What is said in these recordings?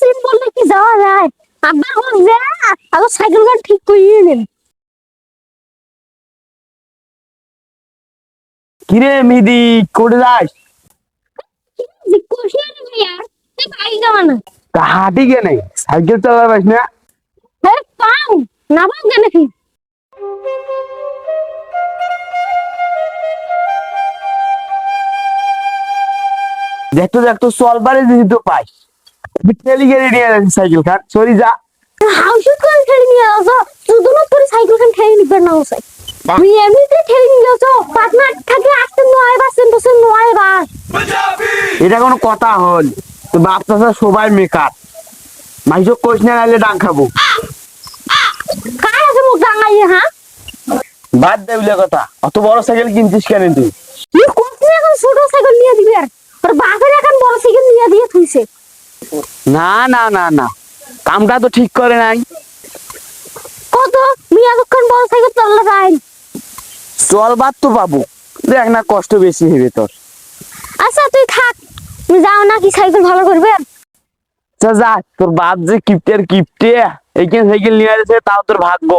Slip করলে কি যাওয়া যায়? যা আলো সাইকেল ঠিক করিয়ে নেন কিরে মিদি যাস? দেখতো দেখতো চলবারে যদি তো পাইস ঠেলি গেলে নিয়ে সাইকেল খান সরি যা হাউসুট করে ঠেলে নিয়ে আসো দুদিন পরে সাইকেল খান ঠেলে নিবে না ওসাই তুই এমনিতে ঠেলে নিয়ে আসো পাটনার থাকে আসতে নয় বার সেন্টোসে নয় বার এটা কোনো কথা হল। তো বাপ চাষা সবাই মেকার। মাইসব কোচ না নাইলে ডাং খাব। কার আছে মুখ ডাঙাইয়ে হ্যাঁ? বাদ দে বলে কথা। অত বড় সাইকেল কিনছিস কেন তুই? তুই কোথায় এখন ছোট সাইকেল নিয়ে দিবি আর। তোর বাপের এখন বড় সাইকেল নিয়ে দিয়ে থুইছে। না না না না। কামটা তো ঠিক করে নাই। কত? মিয়া যখন বড় সাইকেল চললে যাই। চলবার তো পাবো। দেখ না কষ্ট বেশি হবে তোর। আচ্ছা তুই থাক। যাও না কি সাইকেল ভালো করবে? যা যা তোর বাপ যে কিপ্টের কিপ্টে এইখানে সাইকেল নিয়ে আসছে তাও তোর ভাগ্য।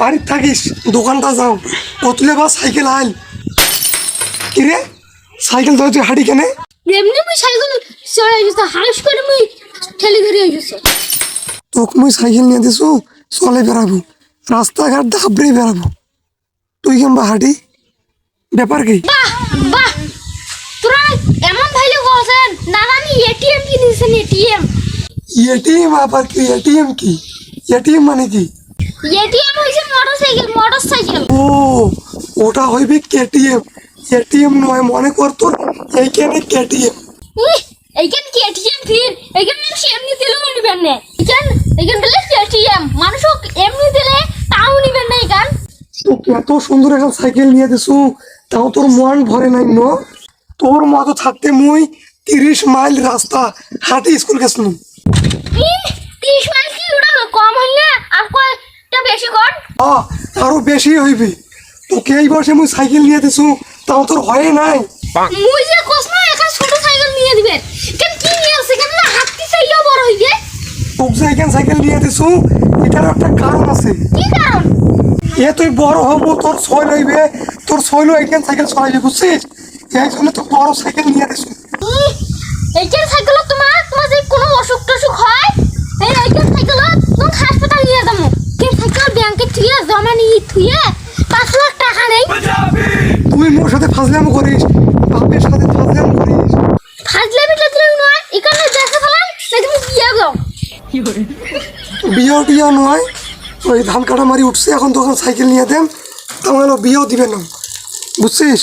বাড়ির থাকিস দোকানটা যাও। কতলে বা সাইকেল আইল? কিরে? সাইকেল ধরে তুই হাঁটি কেনে? এমনি মুই সাইকেল চলে আসছে হাউস করে মুই ঠেলে ধরে আসছে তোকে মুই সাইকেল নিয়ে দিছু চলে বেড়াবো। রাস্তাঘাট দাবড়ে বেড়াবো। তুই কেমবা হাঁটি ব্যাপার কি? বাহ বাহ। তোরা এমন ভাইলে বলছেন না জানি এটিএম কি দিয়েছেন এটিএম এটিএম আবার কি? এটিএম কি? এটিএম মানে কি? এটিএম হইছে মোটরসাইকেল মোটরসাইকেল। ও ওটা হইবে কেটিএম এটিএম নয় মনে কর তোর এইখানে কেটিএম। এইখান কি এটিএম ফির এইখান মানুষ এমনি দিলেও নিবেন না। এইখান এইখান দিলে এটিএম মানুষ এমনি দিলে তাও নিবেন না এইখান। তোকে এত সুন্দর একটা সাইকেল নিয়ে দিছু তাও তোর মন ভরে নাই ন? তোর মতো থাকতে মুই তিরিশ মাইল রাস্তা হাঁটি স্কুল গেছিলাম তিরিশ মাইল কি ওটা কম হইলে আর কয়টা বেশি কর। আরও বেশি হইবে। তোকে এই বয়সে মুই সাইকেল নিয়ে দিছু তাও তোর হয়ে নাই। মুই যে কস না এখন ছোট সাইকেল নিয়ে দিবেন কেন কি নিয়ে আসছে কেন না হাতি চাইও বড় হইবে তোকে যে এখান সাইকেল নিয়ে দিছু এটার একটা কারণ আছে। কি কারণ? এ তুই বড় হব তোর ছয় লইবে। তোর ছয় লই এখান সাইকেল চলাইবে বুঝছিস? এই জন্য তো বড় সাইকেল নিয়ে দিছু। এইখান সাইকেল তোমার তোমার যে কোনো অসুখ টসুখ হয়? এই এইখান সাইকেল তুমি হাসপাতাল নিয়ে যাব। কে সাইকেল ব্যাংকে থুয়ে জমা নিয়ে থুয়ে পাঁচ লাখ টাকা নেই তুই মোর সাথে ফাজলাম করিস বাপের সাথে ফাজলাম করিস। ফাজলামি টাজলাম নয় এখানে দেখে ফেলাম না তুমি বিয়ে দাও। বিয়েও টিয়েও নয় ওই ধান কাটা মারি উঠছে এখন তখন সাইকেল নিয়ে দেন তাহলে বিয়েও দিবে না। বুঝছিস?